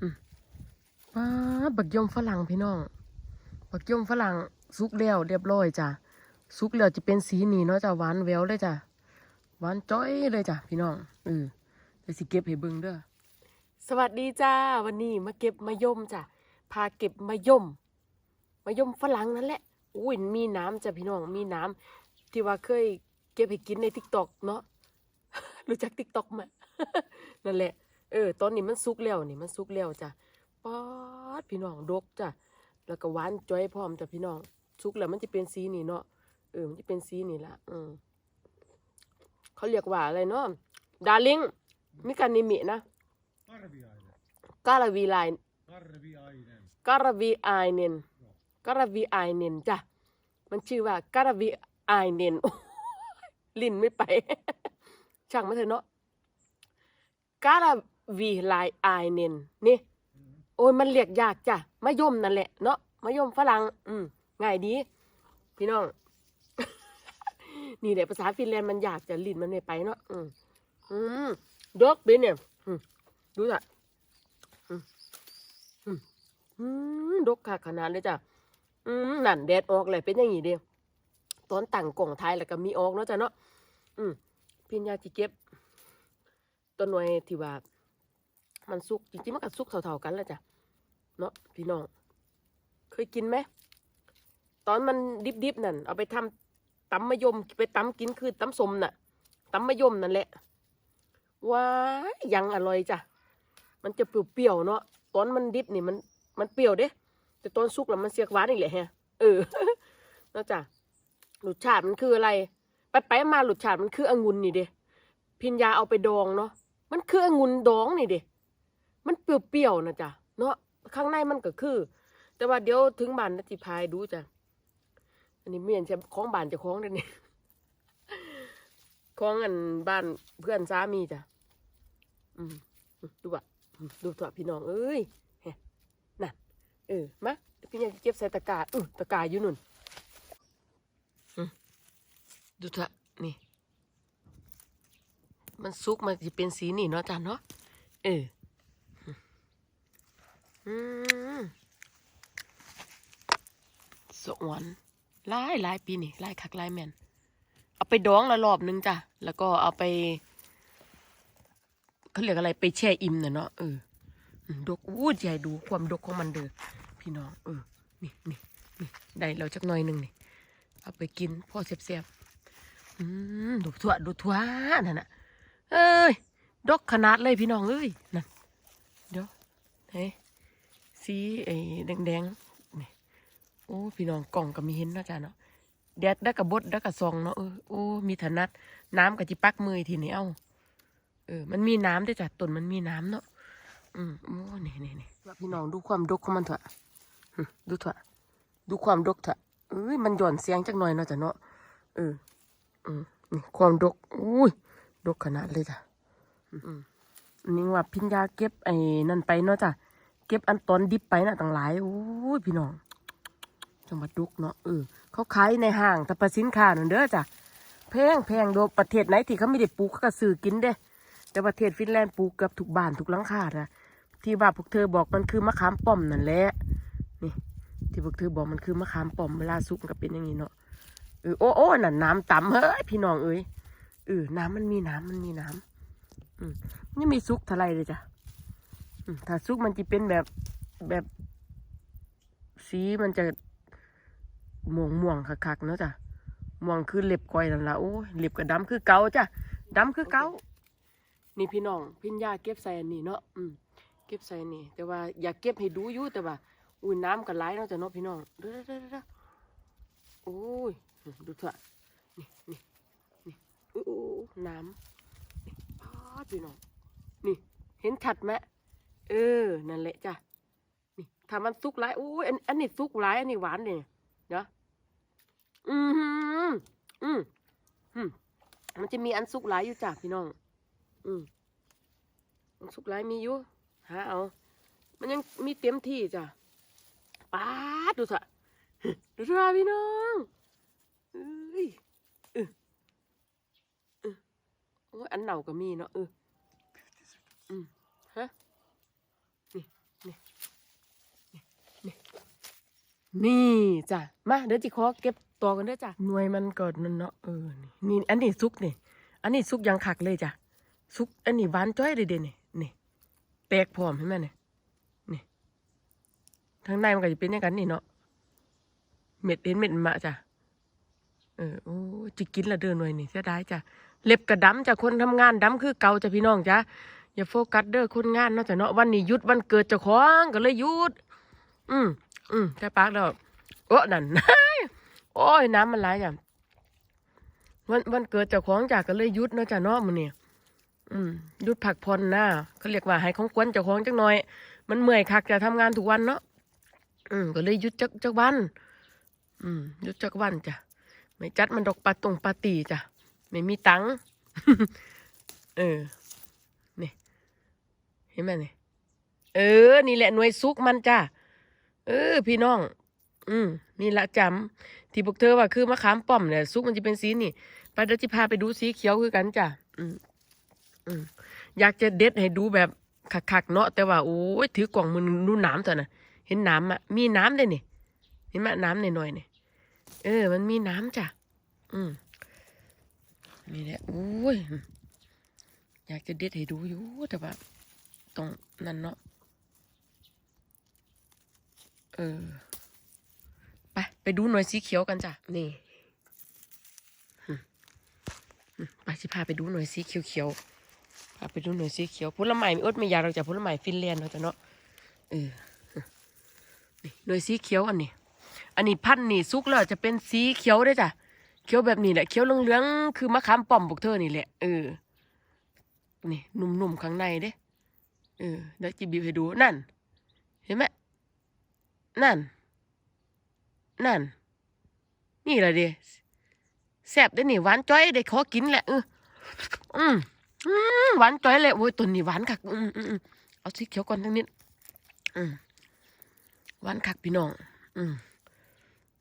อืมว้าบักยมฝรั่งพี่น้อง บักยมฝรั่งสุกแล้วเรียบร้อยจ้ะสุกแล้วจะเป็นสีนี้เนาะจ้ะหวานแววเลยจ้ะหวานจ้อยเลยจ้ะพี่น้องเออเดี๋ยวสิเก็บให้เบิ่งเด้อสวัสดีจ้าวันนี้มาเก็บมะยมจ้ะพาเก็บมะยมมะยมฝรั่งนั่นแหละอุ้ยมีน้ำจ้ะพี่น้องมีน้ำที่ว่าเคยเก็บให้กินในทิกตอกเนาะรู้จักทิกตอกไหมนั่นแหละ เออตอนนี้มันสุกแล้วนี่มันสุกแล้วจ้ะป๊อดพี่น้องดกจ้ะแล้วก็หวานจ้อยพร้อมจ้ะพี่น้องสุกแล้วมันจะเป็นสีนี่เนาะเออมันจะเป็นสีนี่ละอืมเขาเรียกว่าอะไรเนาะดาริงมิการนิมินะกาลาวีไลน์กาลาวีไอเนนกาลาวีไอเนนจ้ะมันชื่อว่ากาลาวีไอเนนลิ้นไม่ไป ช่างมาเถอะเนาะกาลา วีไลไอเนนนี่ โอ้ยมันเรียกยากจ้ะมะยมนั่นแหละเนาะมะยมฝรั่งอืมง่ายดี พี่น้อง นี่แหละภาษาฟินแลนด์มันยากจะลิ้นมันไม่ไปเนาะอืมอืมดอกเบนเนี่ยดูจ้ะอืมอืมอืมดกค่ะขนาดเลยจ้ะ อืมนั่นแดดออกเลยเป็นอย่างนี้เดียวตอนตั้งกล่องท้ายแล้วก็มีออกเนาะจ้ะเนาะ อืมพี่ยาจิเก็บต้นหน่วยที่ว่า มันสุกจริงๆมันก็สุกเท่าๆกันแหละจ้ะเนาะพี่น้องเคยกินไหมตอนมันดิบๆนั่นเอาไปทำตำมะยมไปตำกินคือตำสมน่ะตำมะยมนั่นแหละว้ายยังอร่อยจ้ะมันจะเปรี้ยวๆเนาะตอนมันดิบนี่มันมันเปรี้ยวเด้แต่ตอนสุกแล้วมันเสียกหวานอีกแหละฮะเออเนาะจ้ะรสชาติมันคืออะไร ไปไปมารสชาติมันคือองุ่นนี่เด้พิญญาเอาไปดองเนาะมันคือองุ่นดองนี่เด้ มันเปรี้ยวๆนะจ๊ะเนาะข้างในมันก็คือ แต่ว่าเดี๋ยวถึงบ้านนะจิพายดูจ้ะอันนี้เมียนจะคล้องบ้านจะคล้องเดี๋ยวนี้คล้องอันบ้านเพื่อนสามีจ้ะอืมดูว่ะดูตัวพี่น้องเอ้ยเฮ้นั่นเออมาเดี๋ยวพี่ยังจะเก็บใส่ตะกร้าอือตะกร้าอยู่นุ่นดูเถอะนี่ มันสุกมันจะเป็นสีนี่เนาะจ้ะเนาะเออ สวนหลายหลายปีนี่หลายคักหลายแม่นเอาไปดองละรอบนึงจ้ะ แล้วก็เอาไปเขาเรียกอะไรไปแช่อิ่มน่ะเนาะเออดกอู้ใหญ่ดูความดกของมันเด้อพี่น้องเออนี่นี่นี่ได้แล้วจักหน่อยหนึ่งนี่เอาไปกินพ่อเสียบๆอืมดูทั่วดูทั่วนั่นน่ะเอ้ยดกขนาดเลยพี่น้องเอ้ยนั่นเดี๋ยวเฮ้ สีไอ้แดงๆนี่โอ้พี่น้องกล่องก็มีเห็นเนาะจ้ะเนาะแดดได้กับบดได้กับซองเนาะเออโอ้มีถนัดน้ำกับจิปักมือทีนี้เอ้าเออ มันมีน้ำด้วยจ้ะต้นมันมีน้ำเนาะอืมโอ้นี่นี่นี่พี่น้องดูความดกของมันเถอะดูเถอะดูความดกเถอะเอ้ยมันหย่อนเสียงจักหน่อยเนาะจ้ะเนาะเอออืมนี่ความดกอุ้ยดกขนาดเลยจ้ะอืมอันนี่ว่าพิญญาเก็บไอ้นั่นไปเนาะจ้ะ เก็บอันตอนดิบไปน่ะต่างหลายโอ้ยพี่น้อง จังหวัดดุกเนาะเออเขาขายในห้างแต่ประสินค้านั่นเด้อจ้ะแพงแพงโดประเทศไหนที่เขาไม่ได้ปลูกเขาก็ซื้อกินเด้ แต่ประเทศฟินแลนด์ปลูกกือบทุกบ้านทุกหลังคานะที่ว่าพวกเธอบอกมันคือมะขามป้อมนั่นแหละนี่ ที่พวกเธอบอกมันคือมะขามป้อมเวลาสุกก็เป็นอย่างนี้เนาะเออโอ้โอ้น่ะน้ำต่ำเฮ้ยพี่น้องเอ้ยเออน้ำมันมีน้ำมันมีน้ำอืมนี่มีสุกท่าไรเลยจ้ะ ถ้าซุกมันจะเป็นแบบแบบสีมันจะม่วงม่วงๆคักๆเนาะจ้ะม่วงคือเล็บก้อยนั่นละโอ้เล็บกับดำคือเกาจ้ะดำคือเกานี่พี่น้องพิญญาเก็บใส่นนี้เนาะอืมเก็บใส่นี่ แต่ว่าอยากเก็บให้ดูอยู่แต่ว่าอุ้ยน้ำกันไหลายเนาะจ้ะเนาะพี่น้องเด้อเด้อเด้อโอ้ยดูเถอะนี่นี่นี่อู้อู้น้ำพี่น้องนี่เห็นชัดไหม เออ นั่นแหละจ้ะ นี่ถ้ามันสุกหลายโอ้ยอันอันนี้สุกหลายอันนี้หวานเนี่ยเนาะอืมอืมอืมมันจะมีอันสุกหลายอยู่จ้ะพี่น้อง อืมอันสุกหลายมีอยู่หาเอา มันยังมีเต็มที่จ้ะป้าดูสะดูสะพี่น้องเอ้ยเออเออโอ้ยอันเหน่าก็มีเนาะเอออืมฮะ นี่ นี่นี่นี่ นี่จ้ะมาเดี๋ยวจิขอเก็บตัวกันเด้อจ้ะหน่วยมันเกิดนั่นเนาะเออนี่นี่อันนี้ซุกนี่อันนี้ซุกยังคักเลยจ้ะซุกอันนี้หวานจ้อยเลยเด้นี่นี่แตกพร้อมเห็นไหมเนี่ยนี่ทางในมันก็จะเป็นอย่างกันนี่เนาะเม็ดเห็นเม็ดมะจ้ะเออโอ้จิกินละเดินหน่วยนี่เสียดายจ้ะเล็บกระดำจ้ะคนทำงานดำคือเก่าจ้ะพี่น้องจ้ะอย่าโฟกัสเด้อคนงานเนาะจ้ะเนาะวันนี้หยุดวันเกิดเจ้าของก็เลยหยุด อืม อืมแต่ปากแล้วโอ้นั่นโอ้ยน้ำมันไหลจ้ะวันวันเกิดเจ้าของจากก็เลยหยุดเนาะจ้ะเนาะมื้อนี้อืมหยุดพักผ่อนนะเขาเรียกว่าให้ของกวนเจ้าของจักหน่อย มันเมื่อยคักจะทำงานทุกวันเนาะอืมก็เลยหยุดจักจักวัน อืมหยุดจักวันจ้ะไม่จัดมันดอกปาตรงปาตีจ้ะไม่มีตังค์เออนี่เห็นไหมนี่เออ นี่แหละหน่วยซุกมันจ้ะ เออ พี่น้อง อืมนี่ละจำที่พวกเธอว่าคือมะขามป้อมเนี่ยซุกมันจะเป็นสีนี่ไปเดี๋ยวจะพาไปดูสีเขียวคือกันจ้ะอืมอืมอยากจะเด็ดให้ดูแบบคักๆเนาะแต่ว่าโอ้ยถือกล่องมือดูน้ำเถอะนะเห็นน้ำอะมีน้ำเลยนี่เห็นไหมน้ำหน่อยๆนี่ยเออ มันมีน้ำจ้ะอืมนี่แหละโอ้ยอยากจะเด็ดให้ดูอยู่แต่ว่าตรงนั้นเนาะ เออ ไป ไปดูหน่วยสีเขียวกันจ้ะ นี่ไปสิพาไปดูหน่วยสีเขียวเขียวพาไปดูหน่วยสีเขียวผลไม้ไม่อดไม่ยาเราจะผลไม้ฟินแลนด์เราจะเนาะเออหนี่หน่วยสีเขียวอันนี้ อันนี้พันนี่สุกแล้วจะเป็นสีเขียวได้จ้ะเขียวแบบนี้แหละเขียวเหลืองๆคือมะขามป้อมพวกเธอนี่แหละเออนี่หนุ่มๆข้างในเด้เออเดี๋ยวจะบีให้ดูนั่น เห็นไหม นั่น นั่น นี่แหละเดิแซ่บได้นี่หวานจ้อยได้ขอกินแหละเอออืมอืมหวานจ้อยเลยโอ้ยตัวนี้หวานคักอืมอืมอืมเอาสีเขียวก่อนทั้งนิดอืมหวานคักพี่น้อง อืม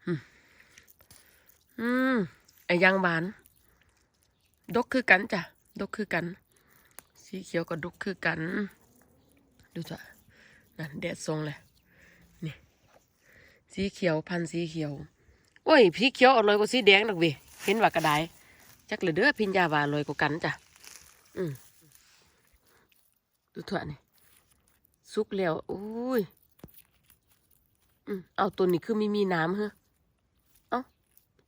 อืมอืมไอ้ยางหวาน ดกคือกันจ้ะดกคือกัน สีเขียวก็ดกคือกัน ดูจ้ะนั่นแดดทรงเลย สีเขียวพันสีเขียว โอ้ยสีเขียวอร่อยกว่าสีแดงดอกเวยเห็นว่ากระไดจักเลยเด้อพิญญาวาอร่อยกว่ากันจ้ะอืมดูเถอะนี่สุกแล้วโอ้ยอืมเอาตัวนี้คือไม่มีน้ำเหรอเอ้า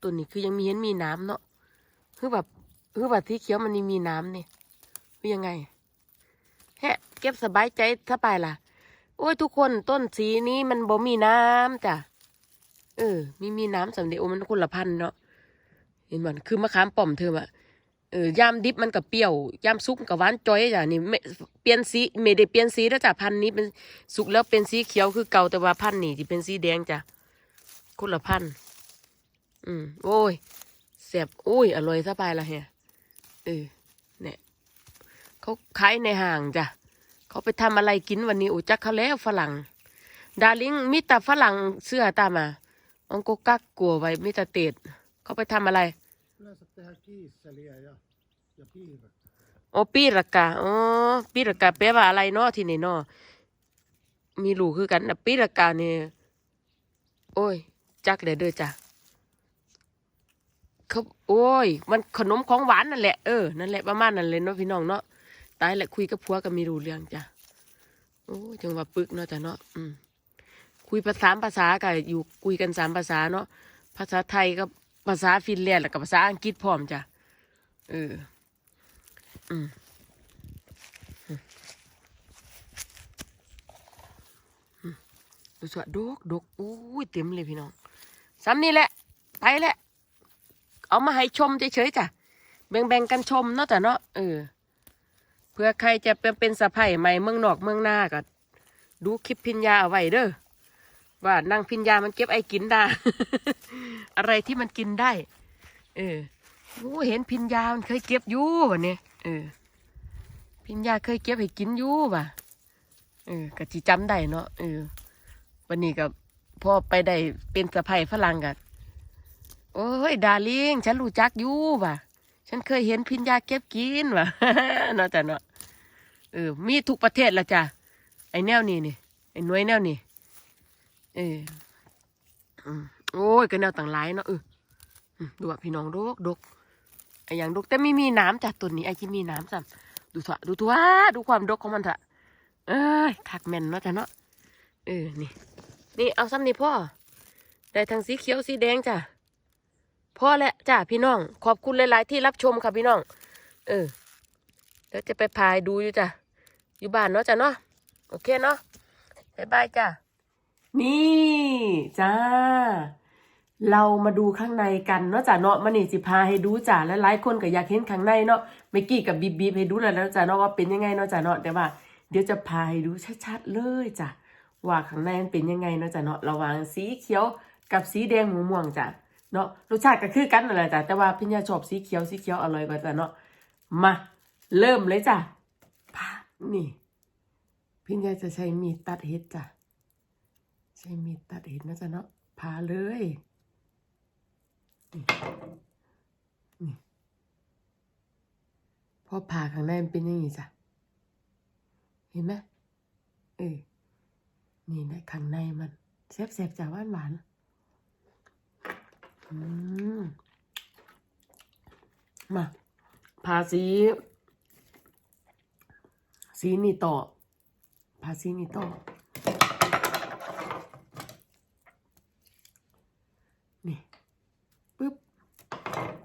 ตัวนี้คือยังมีเห็นมีน้ำเนาะคือแบบคือแบบที่เขียวมันนี่มีน้ำเนี่คือยังไงแฮะ เก็บสบายใจถ้าไปล่ะ โอ้ยทุกคนต้นสีนี้มันบ่มีน้ำจ้ะ เออ มีมีน้ำสำเร็จโอ้มันคนละพันเนาะเห็นมันคือมะขามป้อมเธออะเออยามดิบมันกับเปรี้ยวยามสุกกับหวานจ้อยจ้ะนี่ไม่เปลี่ยนสีไม่ได้เปลี่ยนสีแล้วจ้ะพันนี้เป็นสุกแล้วเป็นสีเขียวคือเก่าแต่ว่าพันนี่ที่เป็นสีแดงจ้ะคนละพันอืมโอ้ยแซ่บโอ้ยอร่อยสบายละเฮียเออเนี่ยเขาขายในห้างจ้ะเขาไปทำอะไรกินวันนี้โอุจักเขาแล้วฝรั่งดาริงมิตาฝรั่งเสื้อตามา องโกกักกลัวไว้มิตาเตดเขาไปทำอะไรโอปีรากาอ๋อปีรากาแปลว่าอะไรเนาะที่นี่เนาะมีรูคือกันนะปีรากาเนี่ยโอ้ย จักเลยเด้อจ้ะเขาโอ้ย มันขนมของหวานนั่นแหละเออนั่นแหละประมาณนั้นเลยเนาะพี่น้องเนาะตายแหละคุยกับผัวก็มีรู้เรื่องจ้ะโอ้ยจังว่าปึกเนาะจ้ะเนาะอืม คุยภาษาภาษาก็อยู่คุยกันสามภาษาเนาะภาษาไทยกับภาษาฟินแลนด์แล้วกับภาษาอังกฤษพร้อมจ้ะเอออืมอืมอืมดูสวดดกดกอู้ยเต็มเลยพี่น้องซ้ำนี่แหละ ไปแหละ เอามาให้ชมเฉยๆจ้ะแบ่งๆกันชมเนาะจ้ะเนาะเออเพื่อใครจะเป็นเป็นสะพ้ายใหม่เมืองนอกเมืองหน้าก็ดูคลิปพิญญาเอาไว้เด้อ ว่านางพิญญามันเก็บไอ้กินได้ อะไรที่มันกินได้ เออโอ้เห็นพิญญามันเคยเก็บอยู่วะเนี่ยเออ พิญญาเคยเก็บให้กินอยู่ว่ะ เออ กะจิจำได้เนาะ เออ วันนี้ก็พ่อไปได้เป็นสะใภ้ฝรั่งกันโอ้ยดาลิงฉันรู้จักอยู่ว่ะ ฉันเคยเห็นพิญญาเก็บกินว่ะเนาะจ้ะเนาะ เออ มีทุกประเทศละจ้ะ ไอแนวนี้นี่เอ้หน่วยแนวนี่ เออโอ้ยก็แนวต่างหลายเนาะเออดูว่าพี่น้องดกดกไอ้อย่างดกแต่ไม่มีน้ำจ้ะต้นนี้ไอ้ที่มีน้ำจ้ะดูเถอะดูตัวดูความดกของมันเถอะเอ้ยคักแม่นเนาะจ้ะเนาะเออนี่ นี่เอาซ้ำนี่พ่อได้ทั้งสีเขียวสีแดงจ้ะพ่อแหละจ้ะพี่น้อง ขอบคุณหลาย ๆ ที่รับชมค่ะพี่น้อง เออเดี๋ยวจะไปพายดูอยู่จ้ะอยู่บ้านเนาะจ้ะเนาะโอเคเนาะบายบายจ้ะ นี่จ้า เรามาดูข้างในกันเนาะจ้ะเนาะมันนี่สิพาให้ดูจ้ะและหลายคนก็อยากเห็นข้างในเนาะเมื่อกี้กับบีบบีให้ดูแล้วแล้วจ้ะเนาะว่าเป็นยังไงเนาะจ้ะเนาะแต่ว่า เดี๋ยวจะพาให้ดูชัดๆเลยจ้ะว่าข้างในมันเป็นยังไงเนาะจ้ะเนาะระหว่างสีเขียวกับสีแดงหมูม่วงจ้ะเนาะรสชาติก็คือกันนั่นแหละจ้ะแต่ว่าพี่ยาชอบสีเขียวสีเขียวอร่อยกว่าจ้ะเนาะมาเริ่มเลยจ้ะพานี่พี่ยาจะใช้มีดตัดเห็ดจ้ะ ใช้มีดตัดเห็ดนะจ้ะเนาะพาเลยนี่นี่พอผ่าข้างในมันเป็นอยังไงจ้ะ เห็นไหมเออนี่นะข้างในมันแซ่บๆจากหวานหวานอืมมาพาสีสีนี่ต่อพาสีนี่ต่อ นี่ปึ๊บ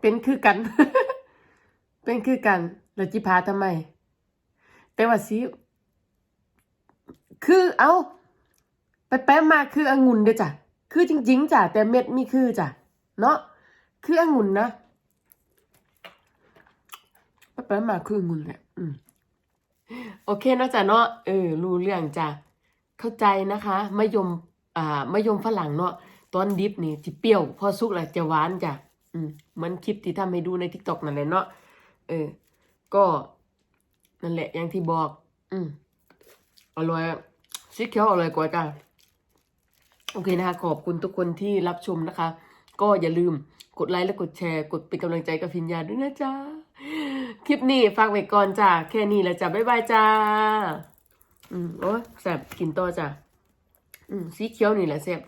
เป็นคือกัน เป็นคือกันเราจิพาทำไม แต่ว่าสีคือเอาไปแป๊บมาคือองุ่นเด้อจ้ะคือจริง ๆจ้ะแต่เม็ดมีคือจ้ะเนาะคือองุ่นนะไปแป๊บมาคือองุ่นแหละอืมโอเคเนาะจ้ะเนาะเออรู้เรื่องจ้ะเข้าใจนะคะมะยมอ่ามะยมฝรั่งเนาะตอนดิบนี่จะเปรี้ยว พอสุกแล้วจะหวานจ้ะ อืมมือนคลิปที่ทำให้ดูในทิกตอกนั่นแหละเนาะเออ ก็นั่นแหละอย่างที่บอก อืมอร่อยอะสีเขียวอร่อยกว่าจ้ะโอเคนะคะ ขอบคุณทุกคนที่รับชมนะคะ ก็อย่าลืมกดไลค์และกดแชร์ กดเป็นกำลังใจกับพิญญาด้วยนะจ๊ะ คลิปนี้ฝากไว้ก่อนจ้ะ แค่นี้แหละจ้ะ บ๊ายบายจ้า อืมโอ้ยแสบกินต่อจ้ะ อืมสีเขียวนี่แหละแสบ